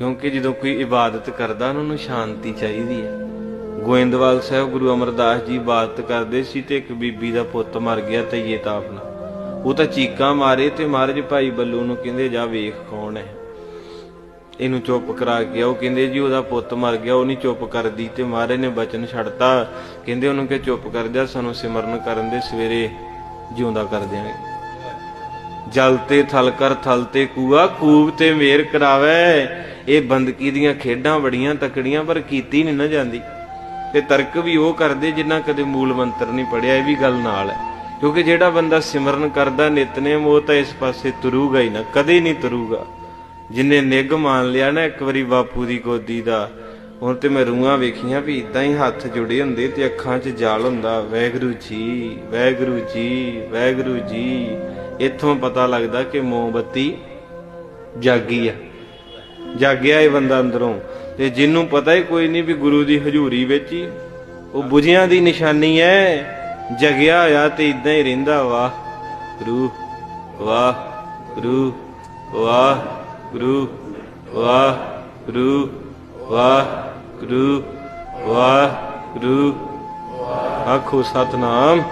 ਕਿਉਂਕਿ ਜਦੋਂ ਕੋਈ ਇਬਾਦਤ ਕਰਦਾ, ਉਹਨਾਂ ਨੂੰ ਸ਼ਾਂਤੀ ਚਾਹੀਦੀ ਹੈ। ਗੋਇੰਦਵਾਲ ਸਾਹਿਬ ਗੁਰੂ ਅਮਰਦਾਸ ਜੀ ਇਬਾਦਤ ਕਰਦੇ ਸੀ ਤੇ ਇੱਕ ਬੀਬੀ ਦਾ ਪੁੱਤ ਮਰ ਗਿਆ ਤਈਏ ਤਾਂ ਆਪਣਾ। ਉਹ ਤਾਂ ਚੀਕਾਂ ਮਾਰੇ ਤੇ ਮਹਾਰਾਜ ਭਾਈ ਬੱਲੂ ਨੂੰ ਕਹਿੰਦੇ, ਜਾ ਵੇਖ ਕੌਣ ਹੈ? ਇਹਨੂੰ ਚੁੱਪ ਕਰਾ ਕੇ ਉਹ ਕਹਿੰਦੇ, ਜੀ, ਉਹਦਾ ਪੁੱਤ ਮਰ ਗਿਆ, ਉਹ ਨਹੀਂ ਚੁੱਪ ਕਰਦੀ। ਤੇ ਮਹਾਰਾਜ ਨੇ ਬਚਨ ਛੱਡਤਾ। ਕਹਿੰਦੇ, ਉਹਨੂੰ ਕਿ ਚੁੱਪ ਕਰ ਜਾ, ਸਾਨੂੰ ਸਿਮਰਨ ਕਰਨ ਦੇ ਸਵੇਰੇ ਜਿਉਂਦਾ ਕਰ ਦਿਆਂਗੇ। ਜਲ ਤੇ ਥਲ ਕਰ ਥਲ ਤੇ ਕੂਆ, ਕੂਬ ਤੇ ਮੇਰ ਕਰਾਵੇ। ਇਹ ਬੰਦਕੀ ਦੀਆਂ ਖੇਡਾਂ ਬੜੀਆਂ ਤਕੜੀਆਂ, ਪਰ ਕੀਤੀ ਨਹੀਂ ਨਾ ਜਾਂਦੀ। ਤੇ ਤਰਕ ਵੀ ਉਹ ਕਰਦੇ ਜਿਨ੍ਹਾਂ ਕਦੇ ਮੂਲ ਮੰਤਰ ਨਹੀਂ ਪੜਿਆ ਇਹ ਵੀ ਗੱਲ ਨਾਲ ਹੈ। ਕਿਉਂਕਿ ਜਿਹੜਾ ਬੰਦਾ ਸਿਮਰਨ ਕਰਦਾ ਨਿਤਨੇਮ, ਉਹ ਤਾਂ ਇਸ ਪਾਸੇ ਤੁਰੂਗਾ ਹੀ ਨਾ, ਕਦੇ ਨਹੀਂ ਤੁਰੂਗਾ। ਜਿਨੇ ਨਿੱਘ ਮੰਨ ਲਿਆ ਨਾ, ਇੱਕ ਵਾਰੀ ਬਾਪੂ ਦੀ ਗੋਦੀ ਦਾ, ਹੁਣ ਤੇ ਮੈਂ ਰੂਹਾਂ ਵੇਖੀਆਂ ਵੀ ਇਦਾਂ ਹੀ ਹੱਥ ਜੁੜੇ ਹੁੰਦੇ ਤੇ ਅੱਖਾਂ 'ਚ ਜਾਲ ਹੁੰਦਾ, ਵੈਗਰੂ ਜੀ ਵੈਗਰੂ ਜੀ ਵੈਗਰੂ ਜੀ। ਇੱਥੋਂ ਪਤਾ ਲੱਗਦਾ ਕਿ ਮੋਮਬੱਤੀ ਜਾਗੀ ਆ। ਜਾਗਿਆ ਇਹ ਬੰਦਾ ਅੰਦਰੋਂ। ਤੇ ਜਿਹਨੂੰ ਪਤਾ ਹੀ ਕੋਈ ਨਹੀਂ ਵੀ ਗੁਰੂ ਦੀ ਹਜ਼ੂਰੀ ਵਿੱਚ ਹੀ ਉਹ ਬੁਝਿਆਂ ਦੀ ਨਿਸ਼ਾਨੀ ਹੈ ਜਗਿਆ ਹੋਇਆ ਤੇ ਇਦਾਂ ਹੀ ਰਹਿੰਦਾ। ਵਾਹ ਰੂਹ ਵਾਹ, ਗੁਰੂ ਵਾਹ ਗੁਰੂ ਵਾਹ ਗੁਰੂ ਵਾਹ ਗੁਰੂ ਵਾਹ, ਗੁਰੂ ਆਖੋ ਸਤਨਾਮ।